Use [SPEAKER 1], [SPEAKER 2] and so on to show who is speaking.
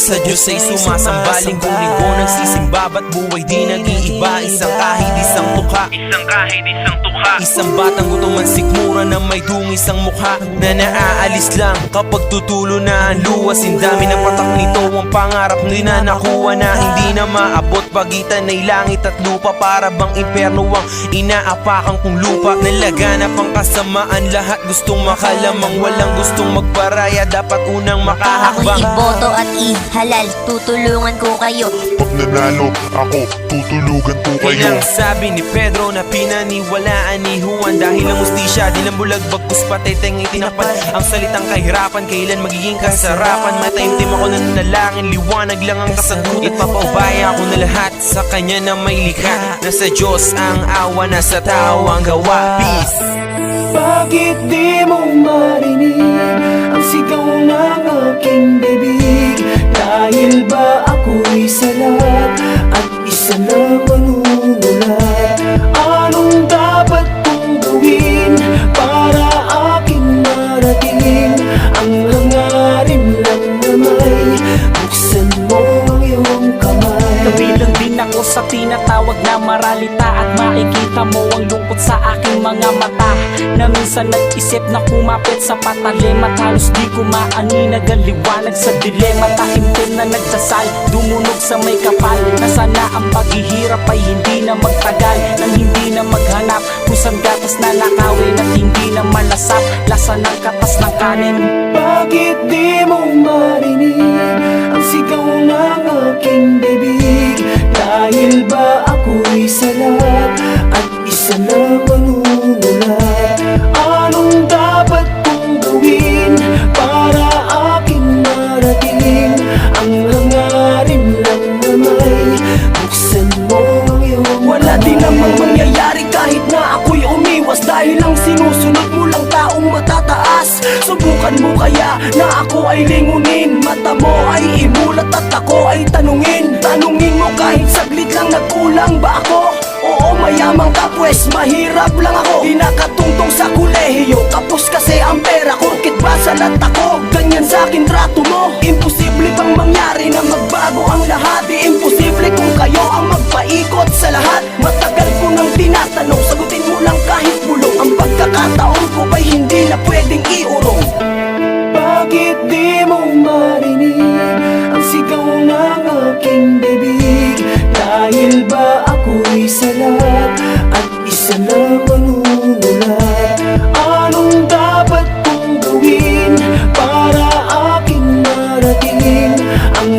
[SPEAKER 1] sa Diyos ay sumasamba Linggo-linggo nagsisimba Ba't buhay di nag-iiba? Isang kahit isang tukha.
[SPEAKER 2] Isang kahit isang tukha.
[SPEAKER 1] Isang batang gutom ang sikmura na may dungis ang mukha. Na naaalis lang kapag tutulo na ang luwas. Ang dami ng patak nito ang pangarap nila nakuha na. Hindi na maabot pagitan ay langit at lupa. Para bang imperno ang inaapakan kong lupa. Nalaganap ang kasamaan lahat gustong makalamang. Walang gustong magparaya dapat unang
[SPEAKER 3] Ako'y
[SPEAKER 1] makahakbang
[SPEAKER 3] iboto at ihalal. Tutulungan ko kayo.
[SPEAKER 4] Pag nanalo ako, tutulugan ko kayo.
[SPEAKER 1] Ilang sabi ni Pedro na pinaniwalaan ni Juan. Dahil ang ustisya, di lang bulag bagkus patay tayong itinapat Ang salitang kahirapan, kailan magiging kasarapan? Matayimtim ako na nanalangin, liwanag lang ang kasagutan. Ipapaubaya ko na lahat sa kanya na may likha. Nasa Diyos ang awa, nasa tao ang gawa. Peace!
[SPEAKER 5] Bakit di Dahil ba ako'y salat At isa lang manunulat Anong dapat kong gawin Para aking marating Ang hangarin lang na may Buksan mo ang iyong kamay.
[SPEAKER 6] Kabilang din ako sa tinatawag na maralita At makikita mo ang lungkot sa aking mga mata. Na minsan nag-isip na kumapit sa patalim At di ko maaninag ang liwanag sa dilema. Tahimtim na nagsasal, dumunog sa may kapal. Na sana ang paghihirap ay hindi na magtagal. Nang hindi na maghanap kung saan gatas na nakawin At hindi na malasap, lasa ng katas ng kanin.
[SPEAKER 5] Bakit di mo marinig Ang sigaw ng aking
[SPEAKER 7] Subukan mo kaya na ako ay lingunin. Mata mo ay imulat at ako ay tanungin. Tanungin mo kahit saglit lang nagkulang ba ako? Oo mayamang ka pwes mahirap lang ako. Di nakatungtong sa kolehiyo Kapos kasi ang pera Kurkit ba salat ako? Ganyan sa akin trato mo. Imposible bang mangyari na magbago ang lahat? Di imposible kung kayo ang magpaikot sa lahat. Matagal ko nang tinatanong Sagutin mo lang kahit bulong. Ang pagkakataon ko ba'y hindi na pwedeng
[SPEAKER 5] Bakit di mo marinig Ang sigaw ng aking bibig. Dahil ba ako'y salat At isa lang manunulat Anong dapat kong gawin Para aking marating Ang